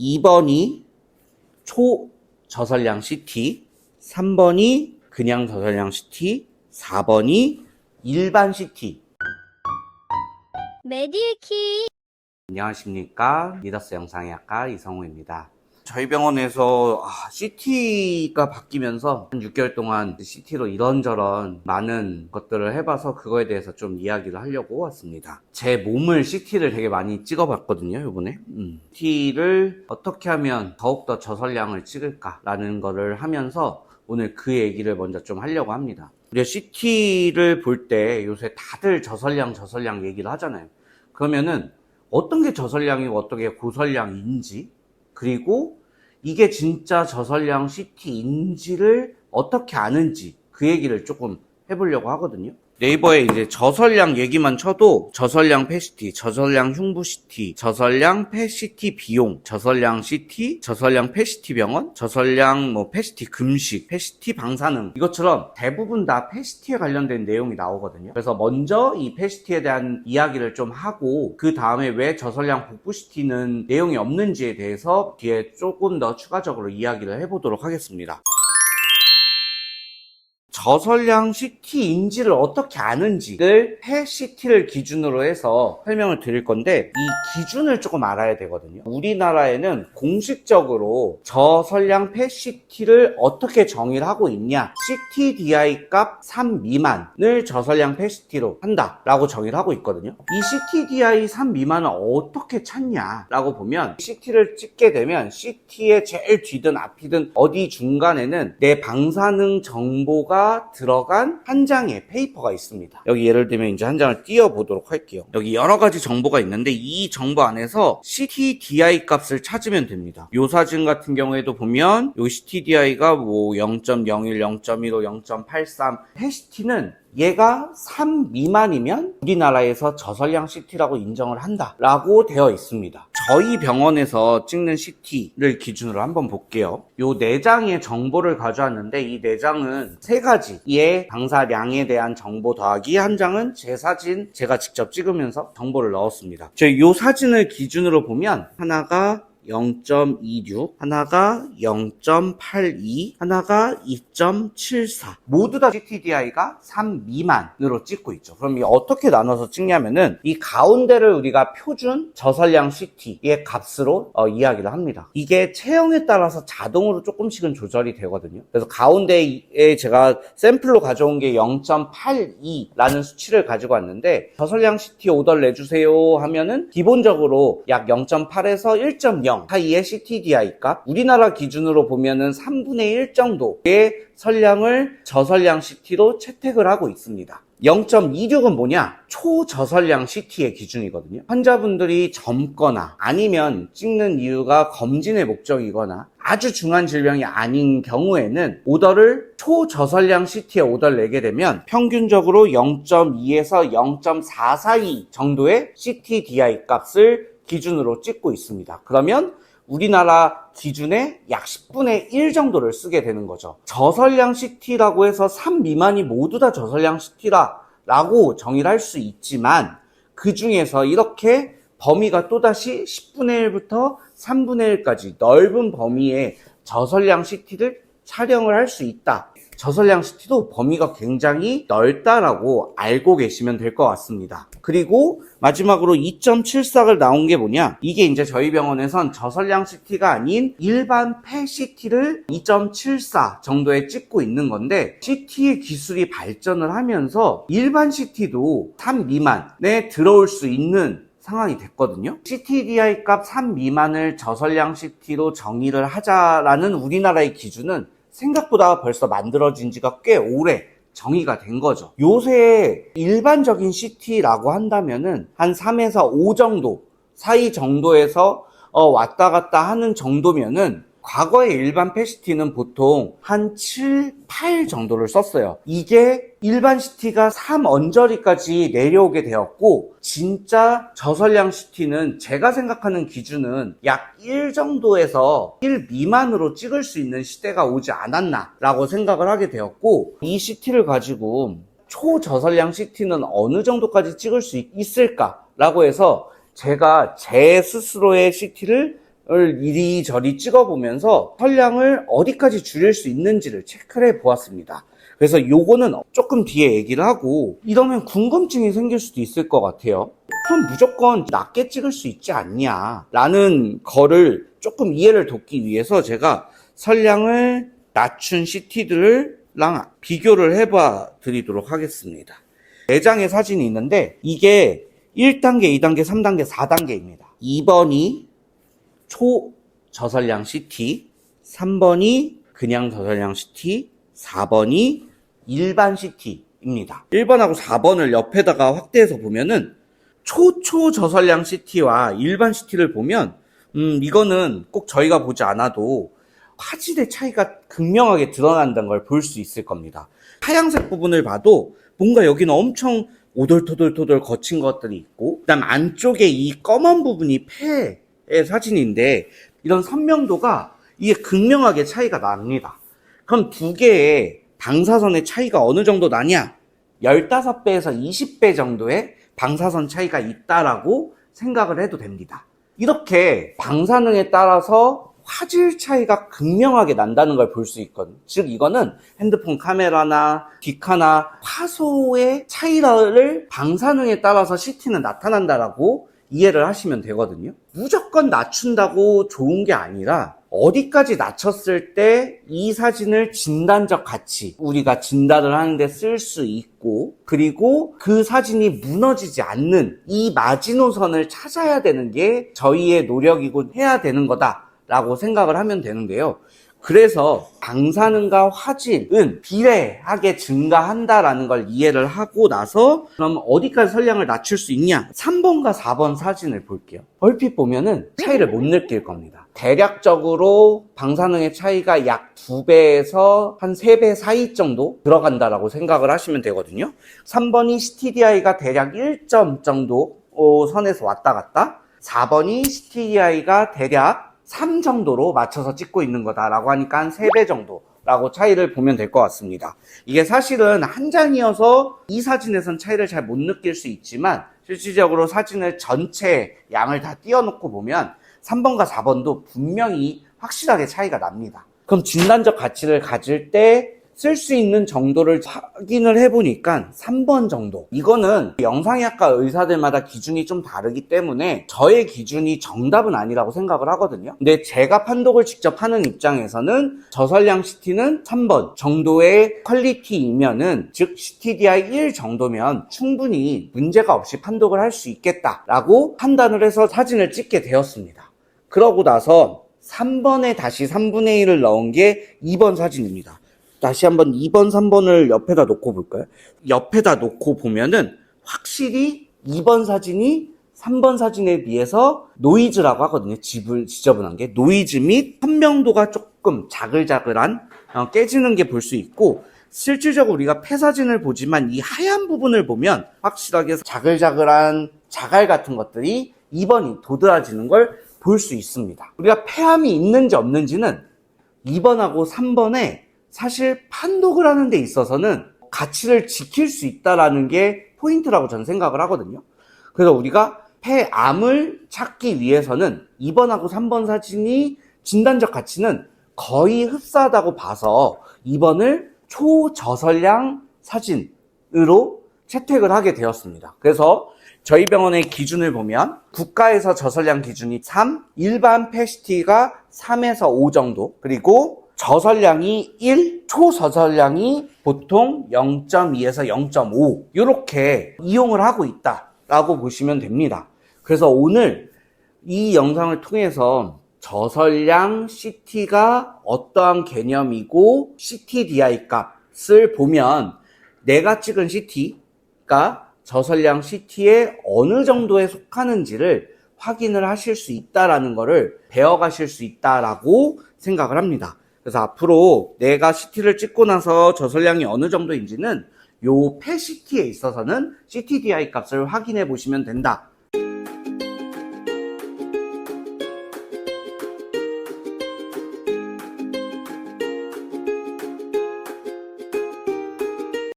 2번이 초저설량 CT, 3번이 그냥 저설량 CT, 4번이 일반 CT. 메디키 안녕하십니까. 리더스 영상의학과 이성우입니다. 저희 병원에서 아, CT가 바뀌면서 한 6개월 동안 CT로 이런저런 많은 것들을 해봐서 그거에 대해서 좀 이야기를 하려고 왔습니다. 제 몸을 CT를 되게 많이 찍어봤거든요, 이번에. 음. CT를 어떻게 하면 더욱더 저설량을 찍을까라는 거를 하면서 오늘 그 얘기를 먼저 좀 하려고 합니다. 우리가 CT를 볼 때 요새 다들 저설량, 저설량 얘기를 하잖아요. 그러면은 어떤 게 저설량이고 어떤 게 고설량인지 그리고 이게 진짜 저설량 CT인지를 어떻게 아는지 그 얘기를 조금 해보려고 하거든요. 네이버에 이제 저설량 얘기만 쳐도 저설량 패시티, 저설량 흉부 CT, 저설량 패시티 비용, 저설량 CT, 저설량 패시티 병원, 저설량 뭐 패시티 금식, 패시티 방사능 이것처럼 대부분 다 패시티에 관련된 내용이 나오거든요. 그래서 먼저 이 패시티에 대한 이야기를 좀 하고 그 다음에 왜 저설량 복부 CT는 내용이 없는지에 대해서 뒤에 조금 더 추가적으로 이야기를 해보도록 하겠습니다. 저설량 CT인지를 어떻게 아는지를 폐CT를 기준으로 해서 설명을 드릴 건데 이 기준을 조금 알아야 되거든요. 우리나라에는 공식적으로 저설량 폐CT를 어떻게 정의를 하고 있냐 CTDI 값 3 미만을 저설량 폐CT로 한다라고 정의를 하고 있거든요. 이 CTDI 3 미만은 어떻게 찾냐라고 보면 CT를 찍게 되면 CT의 제일 뒤든 앞이든 어디 중간에는 내 방사능 정보가 들어간 한 장의 페이퍼가 있습니다. 여기 예를 들면 이제 한 장을 띄워 보도록 할게요. 여기 여러 가지 정보가 있는데 이 정보 안에서 CTDI 값을 찾으면 됩니다. 요 사진 같은 경우에도 보면 요 CTDI가 뭐 0.01, 0.15, 0.83 패시티는 얘가 3 미만이면 우리나라에서 저설량 CT라고 인정을 한다라고 되어 있습니다. 저희 병원에서 찍는 CT를 기준으로 한번 볼게요. 요네 장의 정보를 가져왔는데 이네 장은 세 가지의 방사량에 대한 정보 더하기 한 장은 제 사진 제가 직접 찍으면서 정보를 넣었습니다. 저희 요 사진을 기준으로 보면 하나가 0.26, 하나가 0.82, 하나가 2.74. 모두 다 CTDI가 3 미만으로 찍고 있죠. 그럼 이 어떻게 나눠서 찍냐면은 이 가운데를 우리가 표준 저설량 CT의 값으로 어, 이야기를 합니다. 이게 체형에 따라서 자동으로 조금씩은 조절이 되거든요. 그래서 가운데에 제가 샘플로 가져온 게 0.82라는 수치를 가지고 왔는데 저설량 CT 오더를 내주세요 하면은 기본적으로 약 0.8에서 1.0 사이의 CTDI 값 우리나라 기준으로 보면은 3분의 1 정도의 설량을 저설량 CT로 채택을 하고 있습니다. 0.26은 뭐냐? 초저설량 CT의 기준이거든요. 환자분들이 젊거나 아니면 찍는 이유가 검진의 목적이거나 아주 중한 질병이 아닌 경우에는 오더를 초저설량 CT에 오더를 내게 되면 평균적으로 0.2에서 0.4 사이 정도의 CTDI 값을 기준으로 찍고 있습니다. 그러면 우리나라 기준의 약 10분의 1 정도를 쓰게 되는 거죠. 저설량 CT라고 해서 3 미만이 모두 다 저설량 CT라고 정의를 할 수 있지만 그 중에서 이렇게 범위가 또다시 10분의 1부터 3분의 1까지 넓은 범위의 저설량 CT를 촬영을 할 수 있다. 저설량 CT도 범위가 굉장히 넓다라고 알고 계시면 될 것 같습니다. 그리고 마지막으로 2.74가 나온 게 뭐냐? 이게 이제 저희 병원에선 저설량 CT가 아닌 일반 폐 CT를 2.74 정도에 찍고 있는 건데 CT의 기술이 발전을 하면서 일반 CT도 3 미만에 들어올 수 있는 상황이 됐거든요. CTDI 값 3 미만을 저설량 CT로 정의를 하자라는 우리나라의 기준은 생각보다 벌써 만들어진 지가 꽤 오래 정의가 된 거죠. 요새 일반적인 CT라고 한다면은 한 3에서 5 정도 사이 정도에서 어, 왔다 갔다 하는 정도면은 과거의 일반 패시티는 보통 한 7, 8 정도를 썼어요. 이게 일반 시티가 3 언저리까지 내려오게 되었고 진짜 저설량 시티는 제가 생각하는 기준은 약 1 정도에서 1 미만으로 찍을 수 있는 시대가 오지 않았나 라고 생각을 하게 되었고 이 시티를 가지고 초저설량 시티는 어느 정도까지 찍을 수 있을까 라고 해서 제가 제 스스로의 시티를 이리저리 찍어보면서 혈량을 어디까지 줄일 수 있는지를 체크를 해 보았습니다. 그래서 요거는 조금 뒤에 얘기를 하고 이러면 궁금증이 생길 수도 있을 것 같아요. 그럼 무조건 낮게 찍을 수 있지 않냐 라는 거를 조금 이해를 돕기 위해서 제가 설량을 낮춘 CT들랑 비교를 해봐 드리도록 하겠습니다. 4장의 사진이 있는데 이게 1단계, 2단계, 3단계, 4단계입니다. 2번이 초저설량 CT, 3번이 그냥 저설량 CT, 4번이 일반 CT입니다. 1번하고 4번을 옆에다가 확대해서 보면은 초초 저설량 CT와 일반 CT를 보면 음 이거는 꼭 저희가 보지 않아도 화질의 차이가 극명하게 드러난다는 걸 볼 수 있을 겁니다. 하얀색 부분을 봐도 뭔가 여기는 엄청 오돌토돌토돌 거친 것들이 있고 그다음 안쪽에 이 검은 부분이 폐의 사진인데 이런 선명도가 이게 극명하게 차이가 납니다. 그럼 두 개의 방사선의 차이가 어느 정도 나냐? 15배에서 20배 정도의 방사선 차이가 있다라고 생각을 해도 됩니다. 이렇게 방사능에 따라서 화질 차이가 극명하게 난다는 걸 볼 수 있거든요. 즉 이거는 핸드폰 카메라나 디카나 화소의 차이를 방사능에 따라서 CT는 나타난다라고 이해를 하시면 되거든요. 무조건 낮춘다고 좋은 게 아니라 어디까지 낮췄을 때 이 사진을 진단적 가치 우리가 진단을 하는데 쓸 수 있고 그리고 그 사진이 무너지지 않는 이 마지노선을 찾아야 되는 게 저희의 노력이고 해야 되는 거다라고 생각을 하면 되는데요. 그래서 방사능과 화질은 비례하게 증가한다라는 걸 이해를 하고 나서 그럼 어디까지 설량을 낮출 수 있냐? 3번과 4번 사진을 볼게요. 얼핏 보면은 차이를 못 느낄 겁니다. 대략적으로 방사능의 차이가 약 2배에서 한 3배 사이 정도 들어간다라고 생각을 하시면 되거든요. 3번이 CTDI가 대략 1점 정도 어, 선에서 왔다 갔다. 4번이 CTDI가 대략 3 정도로 맞춰서 찍고 있는 거다라고 하니까 한 3배 정도라고 차이를 보면 될 것 같습니다. 이게 사실은 한 장이어서 이 사진에선 차이를 잘 못 느낄 수 있지만 실질적으로 사진을 전체 양을 다 띄워놓고 보면 3번과 4번도 분명히 확실하게 차이가 납니다. 그럼 진단적 가치를 가질 때 쓸 수 있는 정도를 확인을 해보니까 3번 정도. 이거는 영상의학과 의사들마다 기준이 좀 다르기 때문에 저의 기준이 정답은 아니라고 생각을 하거든요. 근데 제가 판독을 직접 하는 입장에서는 저설량 CT는 3번 정도의 퀄리티이면은 즉 CTDI 1 정도면 충분히 문제가 없이 판독을 할 수 있겠다라고 판단을 해서 사진을 찍게 되었습니다. 그러고 나서 3번에 다시 3분의 1을 넣은 게 2번 사진입니다. 다시 한번 2번, 3번을 옆에다 놓고 볼까요? 옆에다 놓고 보면은 확실히 2번 사진이 3번 사진에 비해서 노이즈라고 하거든요. 집을 지저분한 게. 노이즈 및 선명도가 조금 자글자글한, 어, 깨지는 게 볼 수 있고, 실질적으로 우리가 폐 사진을 보지만 이 하얀 부분을 보면 확실하게 자글자글한 자갈 같은 것들이 2번이 도드라지는 걸 볼 수 있습니다. 우리가 폐암이 있는지 없는지는 2번하고 3번에 사실 판독을 하는 데 있어서는 가치를 지킬 수 있다라는 게 포인트라고 저는 생각을 하거든요. 그래서 우리가 폐암을 찾기 위해서는 2번하고 3번 사진이 진단적 가치는 거의 흡사하다고 봐서 2번을 초저설량 사진으로 채택을 하게 되었습니다. 그래서 저희 병원의 기준을 보면 국가에서 저설량 기준이 3, 일반 패시티가 3에서 5 정도, 그리고 저설량이 1, 초저설량이 보통 0.2에서 0.5 이렇게 이용을 하고 있다라고 보시면 됩니다. 그래서 오늘 이 영상을 통해서 저설량 CT가 어떠한 개념이고 CTDI 값을 보면 내가 찍은 CT가 저설량 CT에 어느 정도에 속하는지를 확인을 하실 수 있다라는 것을 배워가실 수 있다라고 생각을 합니다. 그래서 앞으로 내가 CT를 찍고 나서 저설량이 어느 정도인지는 요폐 CT에 있어서는 CTDI 값을 확인해 보시면 된다